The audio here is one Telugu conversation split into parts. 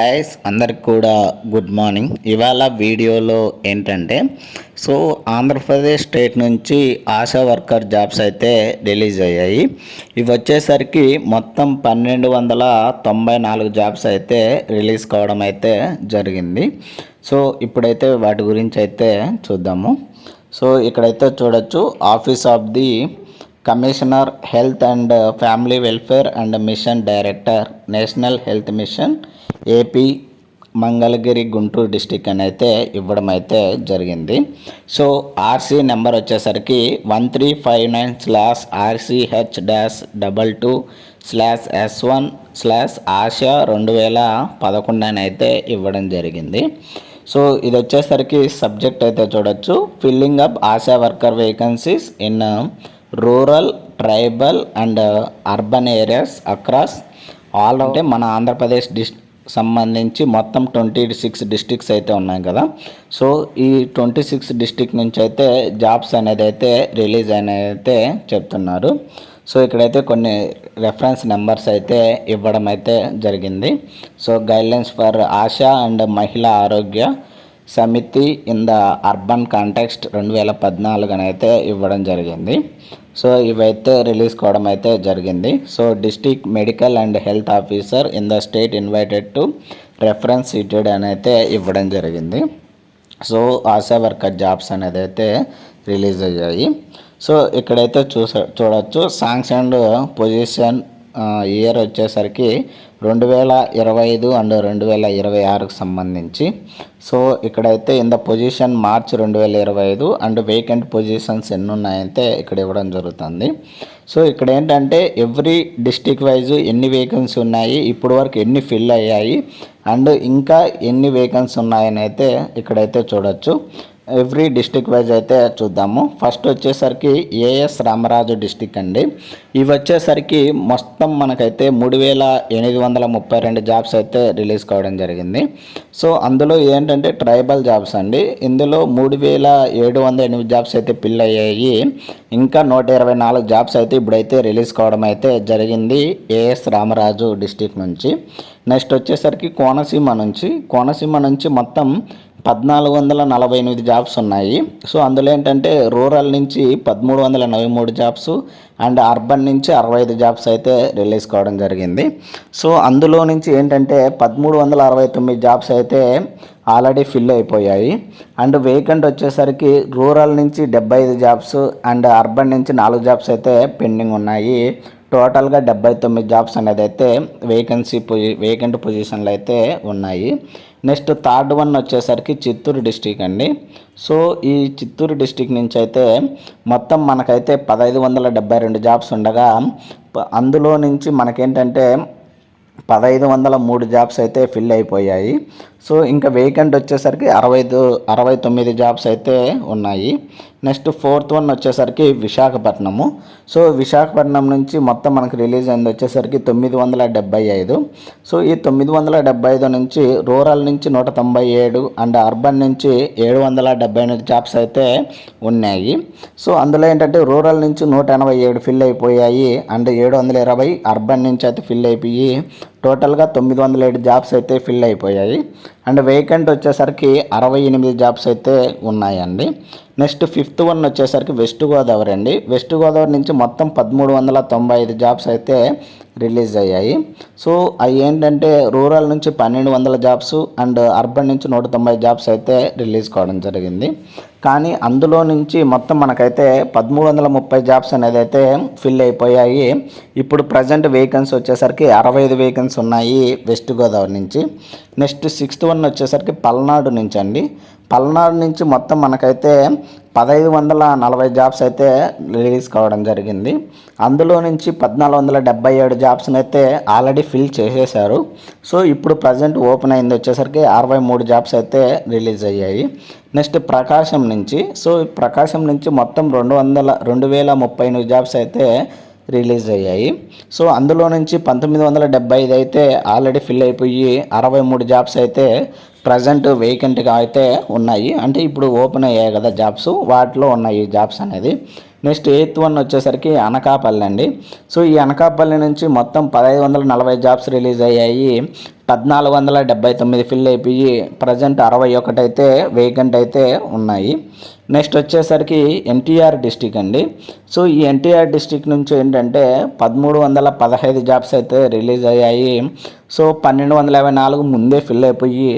గైస్ అందరికి కూడా గుడ్ మార్నింగ్ ఇవాళ వీడియోలో ఏంటంటే సో ఆంధ్రప్రదేశ్ స్టేట్ నుంచి ఆశా వర్కర్ జాబ్స్ అయితే రిలీజ్ అయ్యాయి. ఇవి వచ్చేసరికి మొత్తం పన్నెండు వందల తొంభై నాలుగు జాబ్స్ అయితే రిలీజ్ కావడం అయితే జరిగింది. సో ఇప్పుడైతే వాటి గురించి అయితే చూద్దాము. సో ఇక్కడైతే చూడొచ్చు office of the commissioner health and family welfare and mission director national health mission AP Mangalagiri Guntur district అని అయితే ఇవ్వడం అయితే జరిగింది. సో ఆర్సీ నెంబర్ వచ్చేసరికి one three five nine slash RCH dash double two slash S one slash Asha రెండు వేల పదకొండు అని అయితే ఇవ్వడం జరిగింది. సో ఇది వచ్చేసరికి సబ్జెక్ట్ అయితే చూడొచ్చు. Filling up Asha worker vacancies in rural tribal and urban areas across. All అంటే మన ఆంధ్రప్రదేశ్ డిస్ సంబంధించి మొత్తం ట్వంటీ సిక్స్ డిస్ట్రిక్ట్స్ అయితే ఉన్నాయి కదా. సో ఈ ట్వంటీ సిక్స్ డిస్ట్రిక్ట్ నుంచి అయితే జాబ్స్ అనేది అయితే రిలీజ్ అయిన అయితే చెప్తున్నారు. సో ఇక్కడైతే కొన్ని రెఫరెన్స్ నెంబర్స్ అయితే ఇవ్వడం అయితే జరిగింది. So guidelines for Asha and Mahila Arogya Samiti in the urban context రెండు వేల పద్నాలుగు అని అయితే ఇవ్వడం జరిగింది. సో ఇవైతే రిలీజ్ కావడం అయితే జరిగింది. So district medical and health officer in the state invited to reference cited అని అయితే ఇవ్వడం జరిగింది. సో ఆశా వర్కర్ జాబ్స్ అనేది అయితే రిలీజ్ అయ్యాయి. సో ఇక్కడైతే చూస చూడొచ్చు. సాంగ్స్ అండ్ పొజిషన్ ఇయర్ వచ్చేసరికి రెండు వేల ఇరవై ఐదు అండ్ రెండు వేల ఇరవై ఆరుకు సంబంధించి. సో ఇక్కడైతే ఇన్ ద పొజిషన్ మార్చ్ రెండు వేల ఇరవై ఐదు అండ్ వేకెంట్ పొజిషన్స్ ఎన్ని ఉన్నాయంటే ఇక్కడ ఇవ్వడం జరుగుతుంది. సో ఇక్కడ ఏంటంటే ఎవ్రీ డిస్టిక్ వైజ్ ఎన్ని వేకెన్సీ ఉన్నాయి ఇప్పటి వరకు ఎన్ని ఫిల్ అయ్యాయి అండ్ ఇంకా ఎన్ని వేకెన్సీ ఉన్నాయని అయితే ఇక్కడైతే చూడొచ్చు. ఎవ్రీ డిస్టిక్ వైజ్ అయితే చూద్దాము. ఫస్ట్ వచ్చేసరికి ఏఎస్ రామరాజు డిస్టిక్ అండి. ఇవి వచ్చేసరికి మొత్తం మనకైతే మూడు వేల ఎనిమిది వందల ముప్పై రెండు జాబ్స్ అయితే రిలీజ్ కావడం జరిగింది. సో అందులో ఏంటంటే ట్రైబల్ జాబ్స్ అండి. ఇందులో మూడు వేల ఏడు వందల ఎనిమిది జాబ్స్ అయితే ఫిల్ అయ్యాయి. ఇంకా నూట ఇరవై నాలుగు జాబ్స్ అయితే ఇప్పుడైతే రిలీజ్ కావడం అయితే జరిగింది ఏఎస్ రామరాజు డిస్టిక్ నుంచి. నెక్స్ట్ వచ్చేసరికి కోనసీమ నుంచి. కోనసీమ నుంచి మొత్తం పద్నాలుగు వందల నలభై ఎనిమిది జాబ్స్ ఉన్నాయి. సో అందులో ఏంటంటే రూరల్ నుంచి పదమూడు వందల నలభై మూడు జాబ్స్ అండ్ అర్బన్ నుంచి అరవై ఐదు జాబ్స్ అయితే రిలీజ్ కావడం జరిగింది. సో అందులో నుంచి ఏంటంటే పదమూడు వందల అరవై తొమ్మిది జాబ్స్ అయితే ఆల్రెడీ ఫిల్ అయిపోయాయి. అండ్ వేకెంట్ వచ్చేసరికి రూరల్ నుంచి డెబ్బై ఐదు జాబ్స్ అండ్ అర్బన్ నుంచి నాలుగు జాబ్స్ అయితే పెండింగ్ ఉన్నాయి. టోటల్గా డెబ్బై తొమ్మిది జాబ్స్ అనేది అయితే వేకెన్సీ పొజి వేకెంట్ పొజిషన్లు అయితే ఉన్నాయి. నెక్స్ట్ థర్డ్ వన్ వచ్చేసరికి చిత్తూరు డిస్టిక్ అండి. సో ఈ చిత్తూరు డిస్టిక్ నుంచి అయితే మొత్తం మనకైతే పదహైదు వందల డెబ్బై రెండు జాబ్స్ ఉండగా అందులో నుంచి మనకేంటంటే పదహైదు వందల మూడు జాబ్స్ అయితే ఫిల్ అయిపోయాయి. సో ఇంకా వేకెంట్ వచ్చేసరికి అరవై అరవై తొమ్మిది జాబ్స్ అయితే ఉన్నాయి. నెక్స్ట్ ఫోర్త్ వన్ వచ్చేసరికి విశాఖపట్నము. సో విశాఖపట్నం నుంచి మొత్తం మనకు రిలీజ్ అయింది వచ్చేసరికి తొమ్మిది వందల డెబ్బై ఐదు. సో ఈ తొమ్మిది వందల డెబ్బై ఐదు నుంచి రూరల్ నుంచి నూట తొంభై ఏడు అండ్ అర్బన్ నుంచి ఏడు వందల డెబ్బై ఎనిమిది జాబ్స్ అయితే ఉన్నాయి. సో అందులో ఏంటంటే రూరల్ నుంచి నూట ఎనభై ఏడు ఫిల్ అయిపోయాయి అండ్ ఏడు వందల ఇరవై అర్బన్ నుంచి అయితే ఫిల్ అయిపోయి టోటల్గా తొమ్మిది వందల ఏడు జాబ్స్ అయితే ఫిల్ అయిపోయాయి. అండ్ వేకెంట్ వచ్చేసరికి అరవై ఎనిమిది జాబ్స్ అయితే ఉన్నాయండి. నెక్స్ట్ ఫిఫ్త్ వన్ వచ్చేసరికి వెస్ట్ గోదావరి అండి. వెస్ట్ గోదావరి నుంచి మొత్తం పదమూడు వందల తొంభై ఐదు జాబ్స్ అయితే రిలీజ్ అయ్యాయి. సో అవి ఏంటంటే రూరల్ నుంచి పన్నెండు వందల జాబ్స్ అండ్ అర్బన్ నుంచి నూట తొంభై జాబ్స్ అయితే రిలీజ్ కావడం జరిగింది. కానీ అందులో నుంచి మొత్తం మనకైతే పదమూడు వందల ముప్పై జాబ్స్ అనేది అయితే ఫిల్ అయిపోయాయి. ఇప్పుడు ప్రజెంట్ వేకెన్సీ వచ్చేసరికి అరవై ఐదు వేకెన్సీ ఉన్నాయి వెస్ట్ గోదావరి నుంచి. నెక్స్ట్ సిక్స్త్ వన్ వచ్చేసరికి పల్నాడు నుంచి అండి. పల్నాడు నుంచి మొత్తం మనకైతే పదహైదు వందల నలభై జాబ్స్ అయితే రిలీజ్ కావడం జరిగింది. అందులో నుంచి పద్నాలుగు వందల డెబ్బై ఏడు జాబ్స్ని అయితే ఆల్రెడీ ఫిల్ చేసేసారు సో ఇప్పుడు ప్రజెంట్ ఓపెన్ అయింది వచ్చేసరికి అరవై మూడు జాబ్స్ అయితే రిలీజ్ అయ్యాయి. నెక్స్ట్ ప్రకాశం నుంచి సో ప్రకాశం నుంచి మొత్తం రెండు వందల రెండు వేల ముప్పై ఎనిమిది జాబ్స్ అయితే రిలీజ్ అయ్యాయి. సో అందులో నుంచి పంతొమ్మిది వందల డెబ్బై ఐదు అయితే ఆల్రెడీ ఫిల్ అయిపోయి అరవై మూడు జాబ్స్ అయితే ప్రజెంట్ వేకెంట్గా అయితే ఉన్నాయి. అంటే ఇప్పుడు ఓపెన్ అయ్యాయి కదా జాబ్స్ వాటిలో ఉన్నాయి జాబ్స్ అనేది. నెక్స్ట్ ఎయిత్ వన్ వచ్చేసరికి అనకాపల్లి అండి సో ఈ అనకాపల్లి నుంచి మొత్తం పదహైదు వందల నలభై జాబ్స్ రిలీజ్ అయ్యాయి. పద్నాలుగు వందల డెబ్బై తొమ్మిది ఫిల్ అయిపోయి ప్రజెంట్ అరవై ఒకటి అయితే వేకెంట్ అయితే ఉన్నాయి. నెక్స్ట్ వచ్చేసరికి ఎన్టీఆర్ డిస్టిక్ అండి. సో ఈ ఎన్టీఆర్ డిస్టిక్ నుంచి ఏంటంటే పదమూడు వందల పదహైదు జాబ్స్ అయితే రిలీజ్ అయ్యాయి. సో పన్నెండు వందల యాభై నాలుగు ముందే ఫిల్ అయిపోయి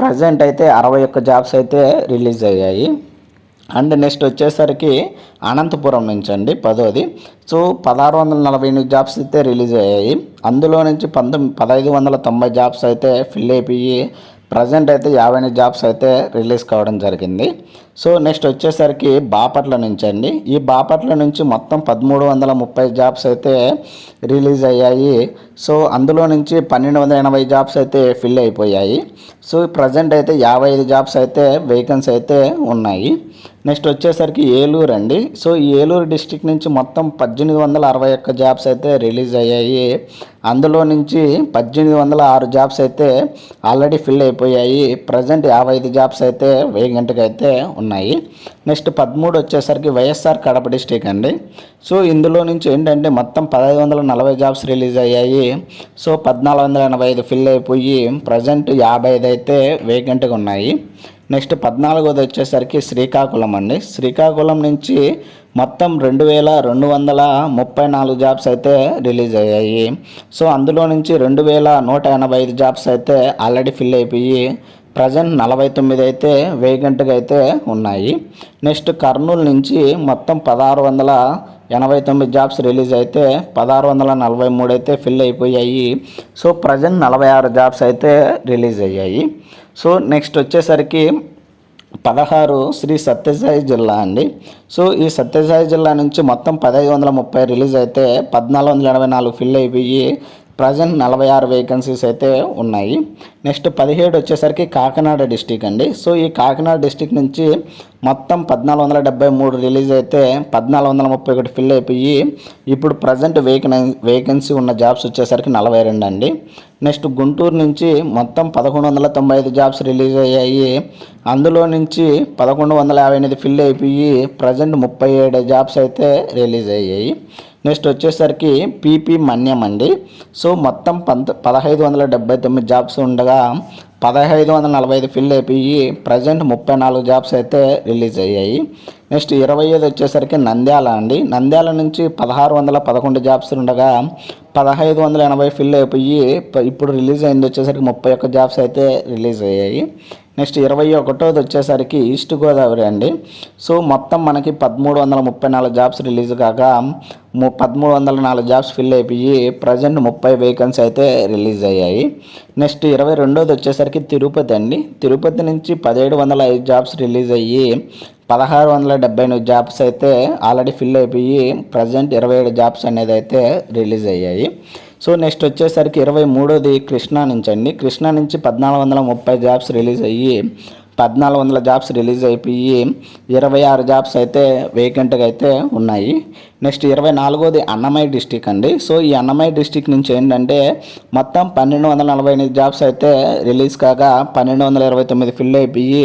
ప్రజెంట్ అయితే అరవై ఒక్క జాబ్స్ అయితే రిలీజ్ అయ్యాయి. అండ్ నెక్స్ట్ వచ్చేసరికి అనంతపురం నుంచి అండి పదోది. సో పదహారు వందల నలభై ఎనిమిది జాబ్స్ అయితే రిలీజ్ అయ్యాయి. అందులో నుంచి పంతొమ్మిది పదహైదు వందల తొంభై జాబ్స్ అయితే ఫిల్ అయిపోయి ప్రజెంట్ అయితే యాభై ఎనిమిది జాబ్స్ అయితే రిలీజ్ కావడం జరిగింది. సో నెక్స్ట్ వచ్చేసరికి బాపట్ల నుంచి అండి ఈ బాపట్ల నుంచి మొత్తం పదమూడు వందల ముప్పై జాబ్స్ అయితే రిలీజ్ అయ్యాయి. సో అందులో నుంచి పన్నెండు వందల ఎనభై జాబ్స్ అయితే ఫిల్ అయిపోయాయి. సో ప్రజెంట్ అయితే యాభై ఐదు జాబ్స్ అయితే వేకెన్సీ అయితే ఉన్నాయి. నెక్స్ట్ వచ్చేసరికి ఏలూరు అండి. సో ఈ ఏలూరు డిస్టిక్ నుంచి మొత్తం పద్దెనిమిది వందల అరవై ఒక్క జాబ్స్ అయితే రిలీజ్ అయ్యాయి. అందులో నుంచి పద్దెనిమిది వందల ఆరు జాబ్స్ అయితే ఆల్రెడీ ఫిల్ అయిపోయాయి. ప్రజెంట్ యాభై ఐదు జాబ్స్ అయితే వేగంటగా అయితే ఉన్నాయి. నెక్స్ట్ పదమూడు వచ్చేసరికి వైఎస్ఆర్ కడప డిస్టిక్ అండి. సో ఇందులో నుంచి ఏంటంటే మొత్తం పదహైదు వందల నలభై జాబ్స్ రిలీజ్ అయ్యాయి. సో పద్నాలుగు వందల ఎనభై ఐదు ఫిల్ అయిపోయి ప్రజెంట్ యాభై ఐదు అయితే వేగంటగా ఉన్నాయి. నెక్స్ట్ పద్నాలుగోది వచ్చేసరికి శ్రీకాకుళం అండి. శ్రీకాకుళం నుంచి మొత్తం రెండు వేల రెండు వందల ముప్పై నాలుగు జాబ్స్ అయితే రిలీజ్ అయ్యాయి. సో అందులో నుంచి రెండు వేల నూట ఎనభై ఐదు జాబ్స్ అయితే ఆల్రెడీ ఫిల్ అయిపోయి ప్రజెంట్ నలభై తొమ్మిది అయితే వేగంట్గా అయితే ఉన్నాయి. నెక్స్ట్ కర్నూలు నుంచి మొత్తం పదహారు వందల ఎనభై తొమ్మిది జాబ్స్ రిలీజ్ అయితే పదహారు వందల నలభై మూడు అయితే ఫిల్ అయిపోయాయి. సో ప్రజెంట్ నలభై ఆరు జాబ్స్ అయితే రిలీజ్ అయ్యాయి. సో నెక్స్ట్ వచ్చేసరికి పదహారు శ్రీ సత్యసాయి జిల్లా అండి. సో ఈ సత్యసాయి జిల్లా నుంచి మొత్తం పదహైదు వందల ముప్పై రిలీజ్ అయితే పద్నాలుగు వందల ఎనభై నాలుగు ఫిల్ అయిపోయి ప్రజెంట్ నలభై ఆరు వేకెన్సీస్ అయితే ఉన్నాయి. నెక్స్ట్ పదిహేడు వచ్చేసరికి కాకినాడ డిస్టిక్ అండి. సో ఈ కాకినాడ డిస్టిక్ నుంచి మొత్తం పద్నాలుగు వందల డెబ్బై మూడు రిలీజ్ అయితే పద్నాలుగు వందల ముప్పై ఒకటి ఫిల్ అయిపోయి ఇప్పుడు ప్రజెంట్ వేకెన్ వేకెన్సీ ఉన్న జాబ్స్ వచ్చేసరికి నలభై రెండు అండి. నెక్స్ట్ గుంటూరు నుంచి మొత్తం పదకొండు వందల తొంభై ఐదు జాబ్స్ రిలీజ్ అయ్యాయి. అందులో నుంచి పదకొండు వందల యాభై ఎనిమిది ఫిల్ అయిపోయి ప్రజెంట్ ముప్పై ఏడు జాబ్స్ అయితే రిలీజ్ అయ్యాయి. నెక్స్ట్ వచ్చేసరికి పీపీ మన్యం అండి సో మొత్తం పంత పదహైదు వందల డెబ్బై తొమ్మిది జాబ్స్ ఉండగా పదహైదు వందల నలభై ఐదు ఫిల్ అయిపోయి ప్రజెంట్ ముప్పై నాలుగు జాబ్స్ అయితే రిలీజ్ అయ్యాయి. నెక్స్ట్ ఇరవై ఐదు వచ్చేసరికి నంద్యాల అండి. నంద్యాల నుంచి పదహారు వందల పదకొండు జాబ్స్ ఉండగా పదహైదు వందల ఎనభై ఫిల్ అయిపోయి ఇప్పుడు రిలీజ్ అయింది వచ్చేసరికి ముప్పై ఒక్క జాబ్స్ అయితే రిలీజ్ అయ్యాయి. నెక్స్ట్ ఇరవై ఒకటోది వచ్చేసరికి ఈస్ట్ గోదావరి అండి. సో మొత్తం మనకి పదమూడు వందల ముప్పై నాలుగు జాబ్స్ రిలీజ్ కాగా ము పదమూడు వందల నాలుగు జాబ్స్ ఫిల్ అయిపోయి ప్రజెంట్ ముప్పై వేకెన్సీ అయితే రిలీజ్ అయ్యాయి. నెక్స్ట్ ఇరవై రెండోది వచ్చేసరికి తిరుపతి అండి. తిరుపతి నుంచి పదిహేడు వందల ఐదు జాబ్స్ రిలీజ్ అయ్యి పదహారు వందల డెబ్బై ఎనిమిది జాబ్స్ అయితే ఆల్రెడీ ఫిల్ అయిపోయి ప్రజెంట్ ఇరవై ఏడు జాబ్స్ అనేది అయితే రిలీజ్ అయ్యాయి. సో నెక్స్ట్ వచ్చేసరికి ఇరవై మూడోది కృష్ణా నుంచి అండి. కృష్ణా నుంచి పద్నాలుగు వందల ముప్పై జాబ్స్ రిలీజ్ అయ్యి పద్నాలుగు వందల జాబ్స్ రిలీజ్ అయిపోయి ఇరవై ఆరు జాబ్స్ అయితే వేకెంట్గా అయితే ఉన్నాయి. నెక్స్ట్ ఇరవై నాలుగోది అన్నమయ్య డిస్టిక్ అండి. సో ఈ అన్నమయ్య డిస్టిక్ నుంచి ఏంటంటే మొత్తం పన్నెండు వందల నలభై ఎనిమిది జాబ్స్ అయితే రిలీజ్ కాగా పన్నెండు వందల ఇరవై తొమ్మిది ఫిల్ అయిపోయి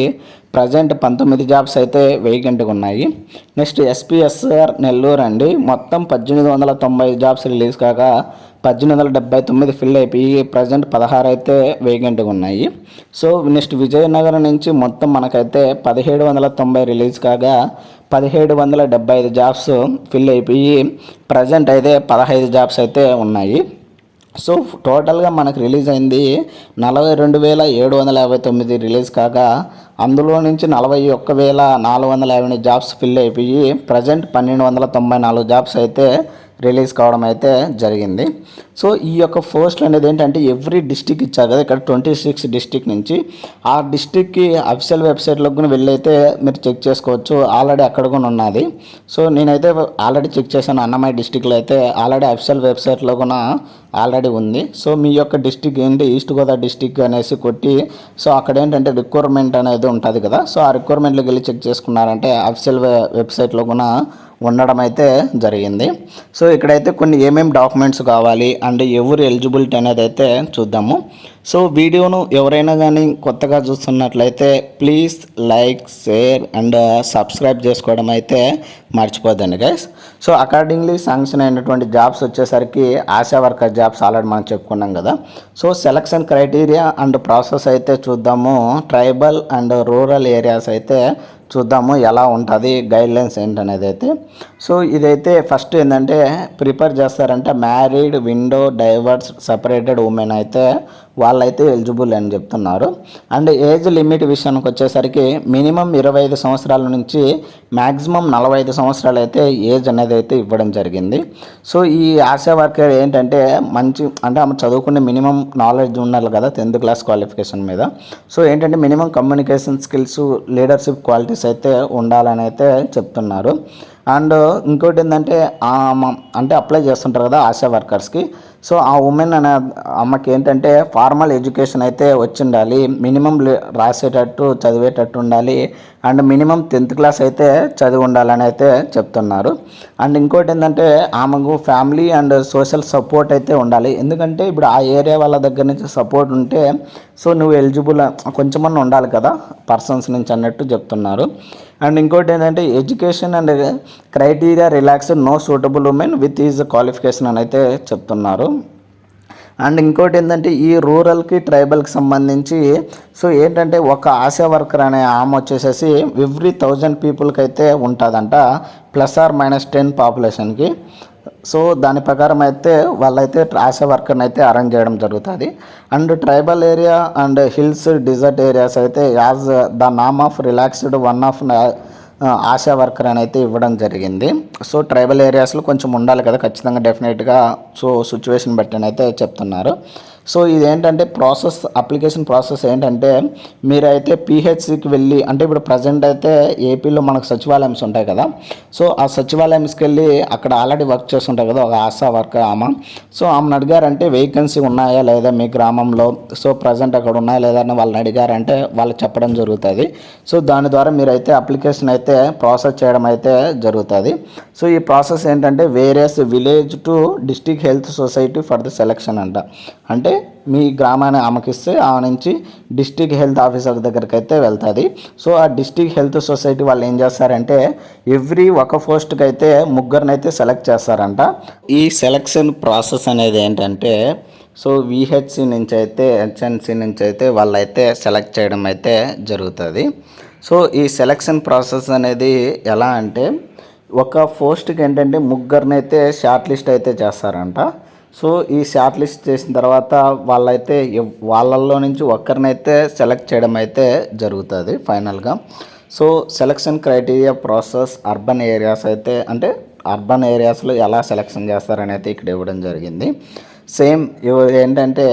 ప్రజెంట్ పంతొమ్మిది జాబ్స్ అయితే వేకెంట్గా ఉన్నాయి. నెక్స్ట్ ఎస్పీఎస్ఆర్ నెల్లూరు అండి. మొత్తం పద్దెనిమిది వందల తొంభై జాబ్స్ రిలీజ్ కాగా పద్దెనిమిది వందల డెబ్బై తొమ్మిది ఫిల్ అయిపోయి ప్రజెంట్ పదహారు అయితే వేకెంట్గా ఉన్నాయి. సో నెక్స్ట్ విజయనగరం నుంచి మొత్తం మనకైతే పదిహేడు వందల తొంభై రిలీజ్ కాగా పదిహేడు వందల డెబ్బై ఐదు జాబ్స్ ఫిల్ అయిపోయి ప్రజెంట్ అయితే పదహైదు జాబ్స్ అయితే ఉన్నాయి. సో టోటల్గా మనకు రిలీజ్ అయింది నలభై రెండు వేల ఏడు వందల యాభై తొమ్మిది రిలీజ్ కాగా అందులో నుంచి నలభై ఒక్క వేల నాలుగు వందల యాభై జాబ్స్ ఫిల్ అయిపోయి ప్రజెంట్ పన్నెండు వందల తొంభై నాలుగు జాబ్స్ అయితే రిలీజ్ కావడం అయితే జరిగింది. సో ఈ యొక్క పోస్టులు అనేది ఏంటంటే ఎవ్రీ డిస్టిక్ ఇచ్చారు కదా ఇక్కడ ట్వంటీ సిక్స్ డిస్టిక్ నుంచి. ఆ డిస్టిక్కి అఫీషియల్ వెబ్సైట్లోకి కూడా వెళ్ళైతే మీరు చెక్ చేసుకోవచ్చు. ఆల్రెడీ అక్కడ కూడా ఉన్నది. సో నేనైతే ఆల్రెడీ చెక్ చేశాను అన్నమయ్య డిస్టిక్లో అయితే ఆల్రెడీ అఫీషియల్ వెబ్సైట్లో కూడా ఆల్రెడీ ఉంది. సో మీ యొక్క డిస్టిక్ ఏంటి? ఈస్ట్ గోదావరి డిస్టిక్ అనేసి కొట్టి సో అక్కడ ఏంటంటే రిక్వైర్మెంట్ అనేది ఉంటుంది కదా. సో ఆ రిక్వైర్మెంట్లోకి వెళ్ళి చెక్ చేసుకున్నారంటే అఫీషియల్ వెబ్సైట్లో కూడా ఉండడం అయితే జరిగింది. సో ఇక్కడైతే కొన్ని ఏమేమి డాక్యుమెంట్స్ కావాలి అండ్ ఎవరు ఎలిజిబిలిటీ అనేది అయితే చూద్దాము. సో వీడియోను ఎవరైనా కానీ కొత్తగా చూస్తున్నట్లయితే please like share and subscribe చేసుకోవడం అయితే మర్చిపోద్దండి గైస్ సో అకార్డింగ్లీ శాంక్షన్ అయినటువంటి జాబ్స్ వచ్చేసరికి ఆశా వర్కర్ జాబ్స్ ఆల్రెడీ మనం చెప్పుకున్నాం కదా. So selection criteria and process అయితే చూద్దాము. ట్రైబల్ అండ్ రూరల్ ఏరియాస్ అయితే చూద్దాము ఎలా ఉంటుంది గైడ్ లైన్స్ ఏంటనేది అయితే సో ఇదైతే ఫస్ట్ ఏంటంటే ప్రిపేర్ చేస్తారంటే married widow divorce separated women అయితే వాళ్ళైతే ఎలిజిబుల్ అని చెప్తున్నారు. అండ్ ఏజ్ లిమిట్ విషయానికి వచ్చేసరికి మినిమం ఇరవై ఐదు సంవత్సరాల నుంచి మ్యాక్సిమం నలభై ఐదు సంవత్సరాలు అయితే ఏజ్ అనేది అయితే ఇవ్వడం జరిగింది. సో ఈ ఆశా వర్కర్ ఏంటంటే మంచి అంటే ఆమె చదువుకునే మినిమం నాలెడ్జ్ ఉండాలి కదా టెన్త్ క్లాస్ క్వాలిఫికేషన్ మీద. సో ఏంటంటే minimum communication skills leadership qualities అయితే ఉండాలని అయితే చెప్తున్నారు. అండ్ ఇంకోటి ఏంటంటే అంటే అప్లై చేస్తుంటారు కదా ఆశా వర్కర్స్కి. సో ఆ ఉమెన్ అనే అమ్మకి ఏంటంటే ఫార్మల్ ఎడ్యుకేషన్ అయితే వచ్చి ఉండాలి మినిమం రాసేటట్టు చదివేటట్టు ఉండాలి. అండ్ మినిమం టెన్త్ క్లాస్ అయితే చదివి ఉండాలని అయితే చెప్తున్నారు. అండ్ ఇంకోటి ఏంటంటే ఆమెకు ఫ్యామిలీ అండ్ సోషల్ సపోర్ట్ అయితే ఉండాలి. ఎందుకంటే ఇప్పుడు ఆ ఏరియా వాళ్ళ దగ్గర నుంచి సపోర్ట్ ఉంటే సో నువ్వు ఎలిజిబుల్ కొంచెమన్నా ఉండాలి కదా పర్సన్స్ నుంచి అన్నట్టు చెప్తున్నారు. అండ్ ఇంకోటి ఏంటంటే education and criteria relaxed no suitable women with is qualification అని అయితే చెప్తున్నారు. అండ్ ఇంకోటి ఏంటంటే ఈ రూరల్కి ట్రైబల్కి సంబంధించి సో ఏంటంటే ఒక ఆశా వర్కర్ అనే ఆమె వచ్చేసేసి ఎవ్రీ థౌజండ్ పీపుల్కి అయితే ఉంటుందంట ప్లస్ ఆర్ మైనస్ టెన్ పాపులేషన్కి. సో దాని ప్రకారం అయితే వాళ్ళైతే ఆశా వర్కర్ని అయితే అరేంజ్ చేయడం జరుగుతుంది. And tribal area and hills desert areas అయితే as the NAM of relaxed one of ASHA worker అని అయితే ఇవ్వడం జరిగింది. సో ట్రైబల్ ఏరియాస్లో కొంచెం ఉండాలి కదా ఖచ్చితంగా డెఫినెట్గా. సో సిచ్యువేషన్ బట్టి అయితే చెప్తున్నారు. సో ఇదేంటంటే ప్రాసెస్ అప్లికేషన్ ప్రాసెస్ ఏంటంటే మీరైతే పిహెచ్సికి వెళ్ళి అంటే ఇప్పుడు ప్రజెంట్ అయితే ఏపీలో మనకు సచివాలయంస్ ఉంటాయి కదా. సో ఆ సచివాలయంస్కి వెళ్ళి అక్కడ ఆల్రెడీ వర్క్ చేస్తుంటాయి కదా ఒక ఆశా వర్కర్ ఆమె. సో ఆమెను అడిగారంటే వేకెన్సీ ఉన్నాయా లేదా మీ గ్రామంలో? సో ప్రజెంట్ అక్కడ ఉన్నాయా లేదా? అని వాళ్ళని అడిగారంటే వాళ్ళు చెప్పడం జరుగుతుంది. సో దాని ద్వారా మీరైతే అప్లికేషన్ అయితే అయితే ప్రాసెస్ చేయడం అయితే జరుగుతుంది. సో ఈ ప్రాసెస్ ఏంటంటే various village to district health society for the selection అంట. అంటే మీ గ్రామాన్ని ఆమెకిస్తే ఆ నుంచి డిస్టిక్ హెల్త్ ఆఫీసర్ దగ్గరికి అయితే వెళ్తుంది. సో ఆ డిస్టిక్ హెల్త్ సొసైటీ వాళ్ళు ఏం చేస్తారంటే ఎవ్రీ ఒక పోస్ట్కి అయితే ముగ్గురిని అయితే సెలెక్ట్ చేస్తారంట. ఈ సెలక్షన్ ప్రాసెస్ అనేది ఏంటంటే సో విహెచ్సి నుంచి అయితే హెచ్ఎన్సి నుంచి అయితే వాళ్ళైతే సెలెక్ట్ చేయడం అయితే జరుగుతుంది. సో ఈ సెలక్షన్ ప్రాసెస్ అనేది ఎలా అంటే ఒక పోస్ట్కి ఏంటంటే ముగ్గురినైతే షార్ట్ లిస్ట్ అయితే చేస్తారంట. సో ఈ షార్ట్ లిస్ట్ చేసిన తర్వాత వాళ్ళైతే వాళ్ళల్లో నుంచి ఒక్కరినైతే సెలెక్ట్ చేయడం అయితే జరుగుతుంది ఫైనల్గా so selection criteria process urban areas అయితే అంటే అర్బన్ ఏరియాస్లో ఎలా సెలక్షన్ చేస్తారనైతే అయితే ఇక్కడ ఇవ్వడం జరిగింది. సేమ్ ఏంటంటే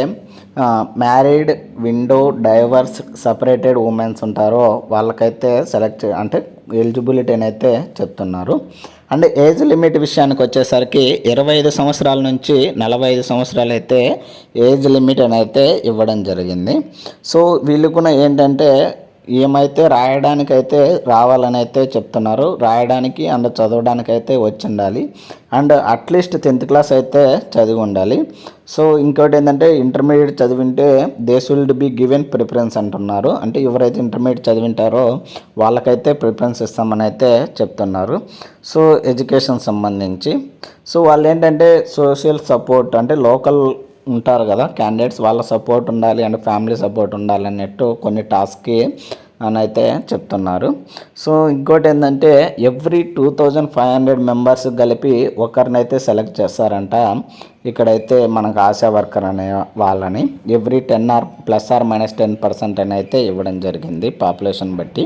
married widow divorce separated women's ఉంటారో వాళ్ళకైతే సెలెక్ట్ చే అంటే ఎలిజిబిలిటీ అయితే చెప్తున్నారు. అండ్ ఏజ్ లిమిట్ విషయానికి వచ్చేసరికి ఇరవై ఐదు సంవత్సరాల నుంచి నలభై ఐదు సంవత్సరాలు అయితే ఏజ్ లిమిట్ అని అయితే ఇవ్వడం జరిగింది. సో వీళ్ళు కూడా ఏంటంటే ఏమైతే రాయడానికైతే రావాలని అయితే చెప్తున్నారు రాయడానికి అండ్ చదవడానికి అయితే వచ్చి ఉండాలి అండ్ అట్లీస్ట్ టెన్త్ క్లాస్ అయితే చదివి ఉండాలి. సో ఇంకోటి ఏంటంటే intermediate చదివింటే these will be given preference అంటున్నారు. అంటే ఎవరైతే ఇంటర్మీడియట్ చదివింటారో వాళ్ళకైతే ప్రిఫరెన్స్ ఇస్తామని అయితే చెప్తున్నారు. సో ఎడ్యుకేషన్ సంబంధించి. సో వాళ్ళు ఏంటంటే సోషల్ సపోర్ట్ అంటే లోకల్ ఉంటారు కదా క్యాండిడేట్స్ వాళ్ళ సపోర్ట్ ఉండాలి అండ్ ఫ్యామిలీ సపోర్ట్ ఉండాలి అన్నట్టు కొన్ని టాస్క్కి అని అయితే చెప్తున్నారు. సో ఇంకోటి ఏంటంటే every two thousand five hundred members కలిపి ఒకరినైతే సెలెక్ట్ చేస్తారంట. ఇక్కడైతే మనకు ఆశా వర్కర్ అనే వాళ్ళని every ten or plus or minus ten percent అని అయితే ఇవ్వడం జరిగింది పాపులేషన్ బట్టి.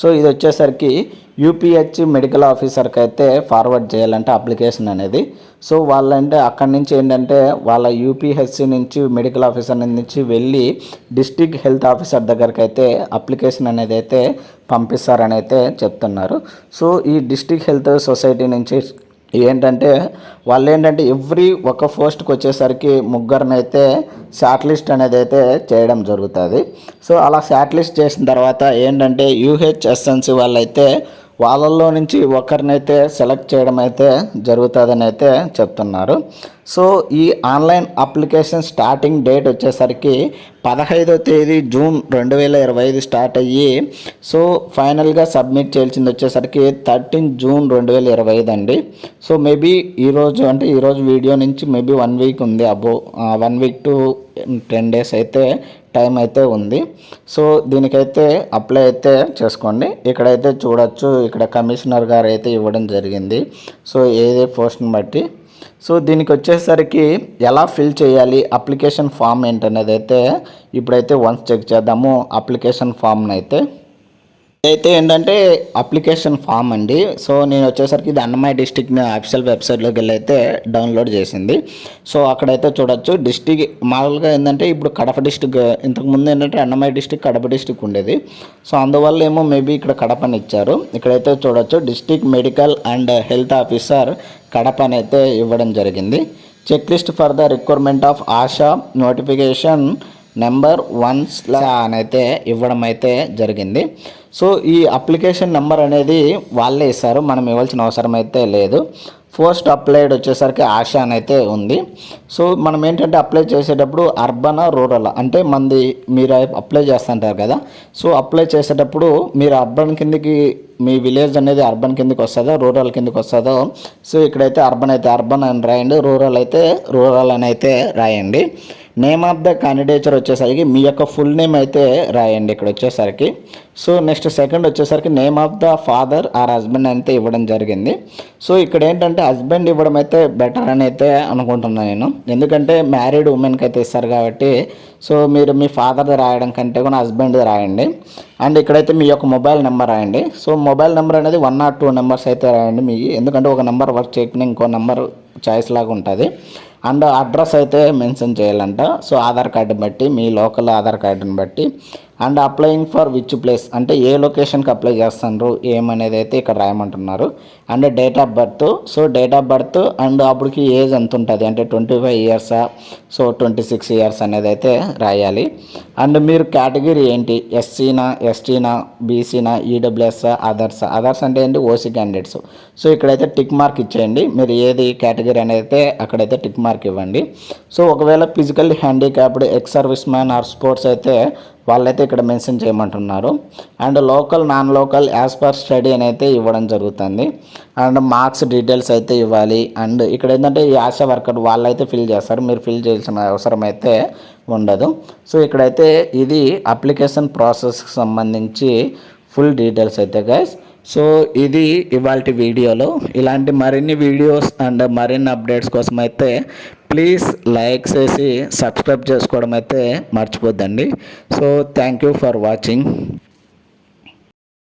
సో ఇది వచ్చేసరికి యూపీహెచ్ మెడికల్ ఆఫీసర్కి అయితే ఫార్వర్డ్ చేయాలంటే అప్లికేషన్ అనేది. సో వాళ్ళంటే అక్కడి నుంచి ఏంటంటే వాళ్ళ యూపీహెచ్సి నుంచి మెడికల్ ఆఫీసర్ నుంచి వెళ్ళి డిస్టిక్ హెల్త్ ఆఫీసర్ దగ్గరికి అయితే అప్లికేషన్ అనేది అయితే పంపిస్తారని అయితే చెప్తున్నారు. సో ఈ డిస్టిక్ హెల్త్ సొసైటీ నుంచి ఏంటంటే వాళ్ళు ఏంటంటే ఎవ్రీ ఒక పోస్ట్కి వచ్చేసరికి ముగ్గురినైతే షార్ట్ లిస్ట్ అనేది అయితే చేయడం జరుగుతుంది. సో అలా షార్ట్ లిస్ట్ చేసిన తర్వాత ఏంటంటే యూహెచ్ఎస్ఎన్సి వాళ్ళైతే వాళ్ళల్లో నుంచి ఒకరినైతే సెలెక్ట్ చేయడం అయితే జరుగుతుందని అయితే చెప్తున్నారు. సో ఈ ఆన్లైన్ అప్లికేషన్ స్టార్టింగ్ డేట్ వచ్చేసరికి పదహైదో తేదీ జూన్ రెండు వేల ఇరవై ఐదు స్టార్ట్ అయ్యి సో ఫైనల్గా సబ్మిట్ చేయాల్సింది వచ్చేసరికి థర్టీన్ జూన్ రెండు వేల ఇరవై ఐదు అండి. సో మేబీ ఈరోజు అంటే ఈరోజు వీడియో నుంచి మేబీ వన్ వీక్ ఉంది అబో one week to ten days అయితే టైం అయితే ఉంది. సో దీనికైతే అప్లై అయితే చేసుకోండి. ఇక్కడైతే చూడొచ్చు ఇక్కడ కమిషనర్ గారు అయితే ఇవ్వడం జరిగింది. సో ఏదే పోస్ట్ని బట్టి. సో దీనికి వచ్చేసరికి ఎలా ఫిల్ చేయాలి అప్లికేషన్ ఫామ్ ఏంటనేది అయితే ఇప్పుడైతే వన్స్ చెక్ చేద్దాము. అప్లికేషన్ ఫామ్ని అయితే అయితే ఏంటంటే అప్లికేషన్ ఫామ్ అండి. సో నేను వచ్చేసరికి ఇది అన్నమాయ డిస్టిక్ అఫీషియల్ వెబ్సైట్లోకి వెళ్ళి అయితే డౌన్లోడ్ చేసింది. సో అక్కడైతే చూడొచ్చు. డిస్టిక్ మామూలుగా ఏంటంటే ఇప్పుడు కడప డిస్టిక్ ఇంతకుముందు ఏంటంటే అన్నమాయ డిస్టిక్ కడప డిస్టిక్ ఉండేది. సో అందువల్ల ఏమో మేబీ ఇక్కడ కడప అని ఇచ్చారు. ఇక్కడైతే చూడొచ్చు. District medical and health officer Kadapa అని అయితే ఇవ్వడం జరిగింది. Check list for the requirement of ASHA notification number వన్స్లా అని అయితే ఇవ్వడం అయితే జరిగింది. సో ఈ అప్లికేషన్ నెంబర్ అనేది వాళ్ళే ఇస్తారు. మనం ఇవ్వాల్సిన అవసరం అయితే లేదు. పోస్ట్ అప్లైడ్ వచ్చేసరికి ఆశ అని అయితే ఉంది. సో మనం ఏంటంటే అప్లై చేసేటప్పుడు అర్బన్ రూరల్ అంటే మంది మీరు అప్లై చేస్తుంటారు కదా. సో అప్లై చేసేటప్పుడు మీరు అర్బన్ కిందకి మీ విలేజ్ అనేది అర్బన్ కిందకి వస్తుందో రూరల్ కిందకి వస్తుందో? సో ఇక్కడైతే అర్బన్ అయితే అర్బన్ అని రాయండి రూరల్ అయితే రూరల్ అని అయితే రాయండి. నేమ్ ఆఫ్ ద క్యాండిడేచర్ వచ్చేసరికి మీ యొక్క ఫుల్ నేమ్ అయితే రాయండి ఇక్కడ వచ్చేసరికి. సో నెక్స్ట్ సెకండ్ వచ్చేసరికి name of the father or husband అయితే ఇవ్వడం జరిగింది. సో ఇక్కడ ఏంటంటే హస్బెండ్ ఇవ్వడం అయితే బెటర్ అని అయితే అనుకుంటున్నాను నేను. ఎందుకంటే మ్యారీడ్ ఉమెన్కి అయితే ఇస్తారు కాబట్టి సో మీరు మీ ఫాదర్ది రాయడం కంటే కూడా హస్బెండ్ది రాయండి. అండ్ ఇక్కడైతే మీ యొక్క మొబైల్ నెంబర్ రాయండి. సో మొబైల్ నెంబర్ అనేది వన్ నాట్ టూ నెంబర్స్ అయితే రాయండి మీ ఎందుకంటే ఒక నెంబర్ వర్క్ చేయకుండా ఇంకో నెంబర్ చాయిస్ లాగా ఉంటుంది. అండ్ అడ్రస్ అయితే మెన్షన్ చేయాలంట. సో ఆధార్ కార్డు బట్టి మీ లోకల్ ఆధార్ కార్డుని బట్టి. And applying for which place అంటే ఏ లొకేషన్కి అప్లై చేస్తున్నారు ఏమనేది అయితే ఇక్కడ రాయమంటున్నారు. And date of birth so date of birth and అప్పటికి ఏజ్ ఎంత ఉంటుంది? అంటే ట్వంటీ ఫైవ్ ఇయర్సా సో ట్వంటీ సిక్స్ ఇయర్స్ అనేది అయితే రాయాలి. అండ్ మీరు కేటగిరీ ఏంటి? ఎస్సీనా ఎస్టీనా బీసీనా ఈడబ్ల్యూఎస్ అదర్స్ అదర్స్ అంటే ఏంటి? ఓసీ క్యాండిడేట్స్ సో ఇక్కడైతే టిక్ మార్క్ ఇచ్చేయండి. మీరు ఏది కేటగిరీ అనేది అయితే అక్కడైతే టిక్ మార్క్ ఇవ్వండి. సో ఒకవేళ physical handicapped ex service man or sports అయితే వాళ్ళైతే ఇక్కడ మెన్షన్ చేయమంటున్నారు. And local non local as per study అని అయితే ఇవ్వడం జరుగుతుంది. అండ్ మార్క్స్ డీటెయిల్స్ అయితే ఇవ్వాలి. అండ్ ఇక్కడ ఏంటంటే ఈ ఆశా వర్కర్ వాళ్ళైతే ఫిల్ చేస్తారు. మీరు ఫిల్ చేయాల్సిన అవసరం అయితే ఉండదు. సో ఇక్కడైతే ఇది అప్లికేషన్ ప్రాసెస్కి సంబంధించి ఫుల్ డీటెయిల్స్ అయితే గైస్. సో ఇది ఇవాళ వీడియోలో. ఇలాంటి మరిన్ని వీడియోస్ అండ్ మరిన్ని అప్డేట్స్ కోసం అయితే ప్లీజ్ లైక్ చేసి సబ్స్క్రైబ్ చేసుకోవడం అయితే మర్చిపోద్దండి. So thank you for watching.